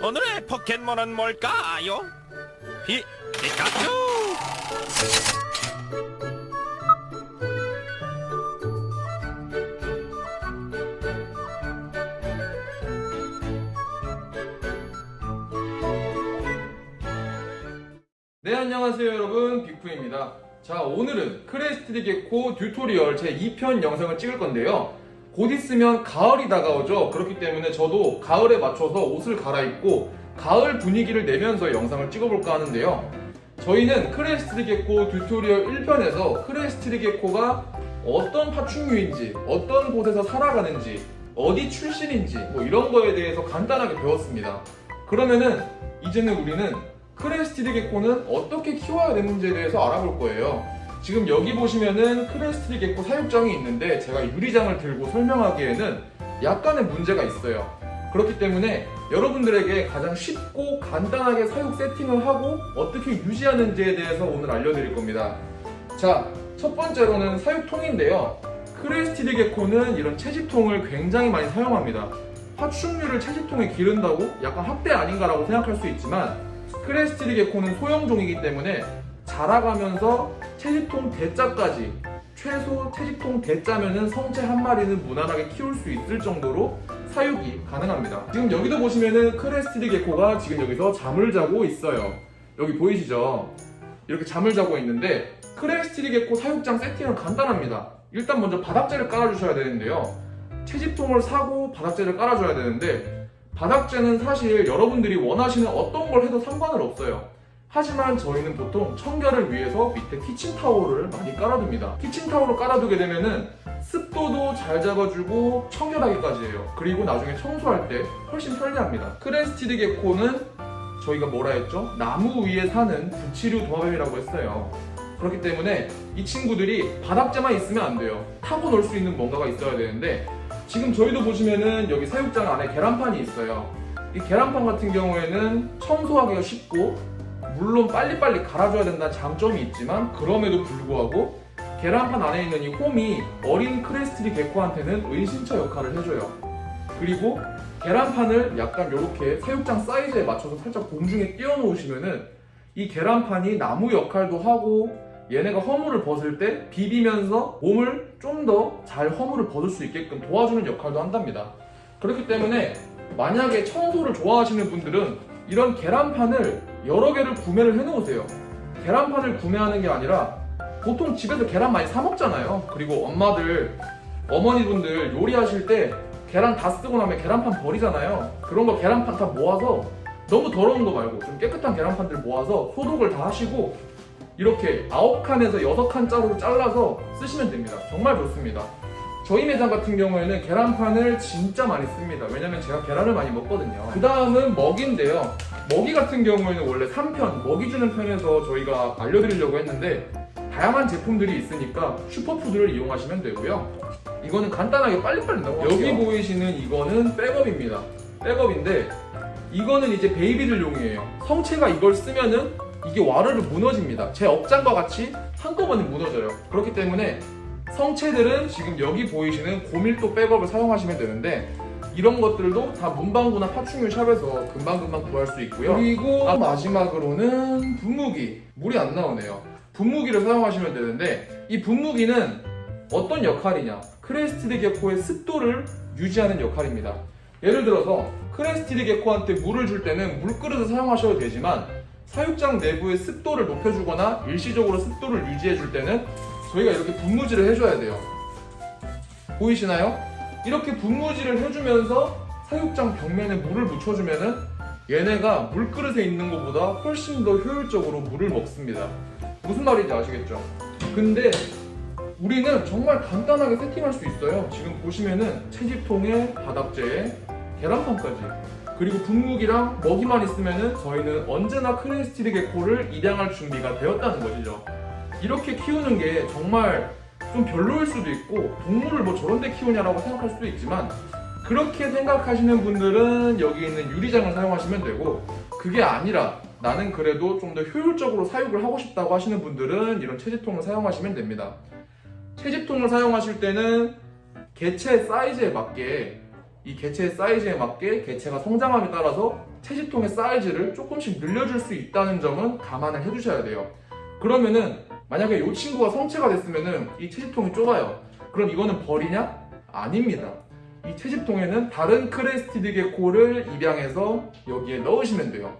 오늘의 포켓몬은 뭘까요? 피, 피카츄! 네 안녕하세요 여러분 빅프입니다 자 오늘은 크레스티드 게코 튜토리얼 제 2편 영상을 찍을 건데요 곧 있으면 가을이 다가오죠. 그렇기 때문에 저도 가을에 맞춰서 옷을 갈아입고 가을 분위기를 내면서 영상을 찍어볼까 하는데요. 저희는 크레스티드 게코 튜토리얼 1편에서 크레스티드 게코가 어떤 파충류인지 어떤 곳에서 살아가는지 어디 출신인지 뭐 이런 거에 대해서 간단하게 배웠습니다. 그러면은 이제는 우리는 크레스티드 게코는 어떻게 키워야 되는지에 대해서 알아볼 거예요. 지금 여기 보시면은 크레스티드 게코 사육장이 있는데 제가 유리장을 들고 설명하기에는 약간의 문제가 있어요. 그렇기 때문에 여러분들에게 가장 쉽고 간단하게 사육 세팅을 하고 어떻게 유지하는지에 대해서 오늘 알려드릴 겁니다. 자, 첫 번째로는 사육통인데요. 크레스티드 게코는 이런 채집통을 굉장히 많이 사용합니다. 파충류를 채집통에 기른다고 약간 학대 아닌가라고 생각할 수 있지만 크레스티드 게코는 소형종이기 때문에 자라가면서 채집통 대자까지 최소 채집통 대자면은 성체 한 마리는 무난하게 키울 수 있을 정도로 사육이 가능합니다. 지금 여기도 보시면은 크레스티드 게코가 지금 여기서 잠을 자고 있어요. 여기 보이시죠? 이렇게 잠을 자고 있는데 크레스티드 게코 사육장 세팅은 간단합니다. 일단 먼저 바닥재를 깔아주셔야 되는데요. 채집통을 사고 바닥재를 깔아줘야 되는데 바닥재는 사실 여러분들이 원하시는 어떤 걸 해도 상관은 없어요. 하지만 저희는 보통 청결을 위해서 밑에 키친타올을 많이 깔아둡니다. 키친타올을 깔아두게 되면은 습도도 잘 잡아주고 청결하게까지 해요. 그리고 나중에 청소할 때 훨씬 편리합니다. 크레스티드 게코는 저희가 뭐라 했죠? 나무 위에 사는 부치류 도마뱀이라고 했어요. 그렇기 때문에 이 친구들이 바닥재만 있으면 안 돼요. 타고 놀 수 있는 뭔가가 있어야 되는데 지금 저희도 보시면은 여기 사육장 안에 계란판이 있어요. 이 계란판 같은 경우에는 청소하기가 쉽고 물론 빨리빨리 갈아줘야 된다는 장점이 있지만 그럼에도 불구하고 계란판 안에 있는 이 홈이 어린 크레스티드 게코한테는 은신처 역할을 해줘요. 그리고 계란판을 약간 이렇게 사육장 사이즈에 맞춰서 살짝 공중에 띄워놓으시면은 이 계란판이 나무 역할도 하고 얘네가 허물을 벗을 때 비비면서 몸을 좀 더 잘 허물을 벗을 수 있게끔 도와주는 역할도 한답니다. 그렇기 때문에 만약에 청소를 좋아하시는 분들은 이런 계란판을 여러 개를 구매를 해놓으세요. 계란판을 구매하는 게 아니라 보통 집에서 계란 많이 사 먹잖아요. 그리고 엄마들, 어머니분들 요리하실 때 계란 다 쓰고 나면 계란판 버리잖아요. 그런 거 계란판 다 모아서 너무 더러운 거 말고 좀 깨끗한 계란판들 모아서 소독을 다 하시고 이렇게 9칸에서 6칸 짜로 잘라서 쓰시면 됩니다. 정말 좋습니다. 저희 매장 같은 경우에는 계란판을 진짜 많이 씁니다. 왜냐면 제가 계란을 많이 먹거든요. 그 다음은 먹이인데요. 먹이 같은 경우에는 원래 3편, 먹이 주는 편에서 저희가 알려드리려고 했는데 다양한 제품들이 있으니까 슈퍼푸드를 이용하시면 되고요. 이거는 간단하게 빨리빨리 나와요. 여기 보이시는 이거는 백업입니다. 백업인데 이거는 이제 베이비들용이에요. 성체가 이걸 쓰면은 이게 와르르 무너집니다. 제 업장과 같이 한꺼번에 무너져요. 그렇기 때문에 성체들은 지금 여기 보이시는 고밀도 백업을 사용하시면 되는데 이런 것들도 다 문방구나 파충류 샵에서 금방금방 구할 수 있고요. 그리고 마지막으로는 분무기. 물이 안 나오네요. 분무기를 사용하시면 되는데 이 분무기는 어떤 역할이냐? 크레스티드 게코의 습도를 유지하는 역할입니다. 예를 들어서 크레스티드 게코한테 물을 줄 때는 물그릇을 사용하셔도 되지만 사육장 내부의 습도를 높여주거나 일시적으로 습도를 유지해 줄 때는 저희가 이렇게 분무질을 해줘야 돼요. 보이시나요? 이렇게 분무질을 해주면서 사육장 벽면에 물을 묻혀주면은 얘네가 물그릇에 있는 것보다 훨씬 더 효율적으로 물을 먹습니다. 무슨 말인지 아시겠죠? 근데 우리는 정말 간단하게 세팅할 수 있어요. 지금 보시면은 채집통에 바닥재에 계란판까지 그리고 분무기랑 먹이만 있으면은 저희는 언제나 크레스티드 게코를 입양할 준비가 되었다는 것이죠. 이렇게 키우는 게 정말 좀 별로일 수도 있고 동물을 뭐 저런 데 키우냐라고 생각할 수도 있지만 그렇게 생각하시는 분들은 여기 있는 유리장을 사용하시면 되고 그게 아니라 나는 그래도 좀 더 효율적으로 사육을 하고 싶다고 하시는 분들은 이런 채집통을 사용하시면 됩니다. 채집통을 사용하실 때는 개체 사이즈에 맞게 이 개체 사이즈에 맞게 개체가 성장함에 따라서 채집통의 사이즈를 조금씩 늘려줄 수 있다는 점은 감안을 해주셔야 돼요. 그러면은 만약에 이 친구가 성체가 됐으면은 이 채집통이 좁아요. 그럼 이거는 벌이냐? 아닙니다. 이 채집통에는 다른 크레스티드 게코를 입양해서 여기에 넣으시면 돼요.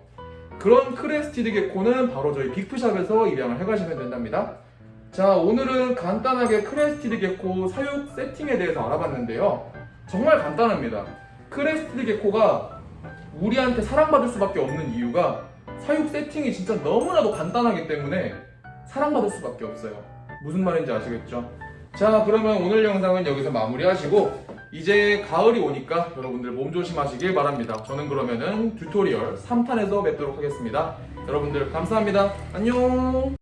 그런 크레스티드 게코는 바로 저희 빅프샵에서 입양을 해가시면 된답니다. 자, 오늘은 간단하게 크레스티드 게코 사육 세팅에 대해서 알아봤는데요. 정말 간단합니다. 크레스티드 게코가 우리한테 사랑받을 수밖에 없는 이유가 사육 세팅이 진짜 너무나도 간단하기 때문에 사랑받을 수밖에 없어요. 무슨 말인지 아시겠죠? 자, 그러면 오늘 영상은 여기서 마무리하시고 이제 가을이 오니까 여러분들 몸 조심하시길 바랍니다. 저는 그러면은 튜토리얼 3탄에서 뵙도록 하겠습니다. 여러분들 감사합니다. 안녕!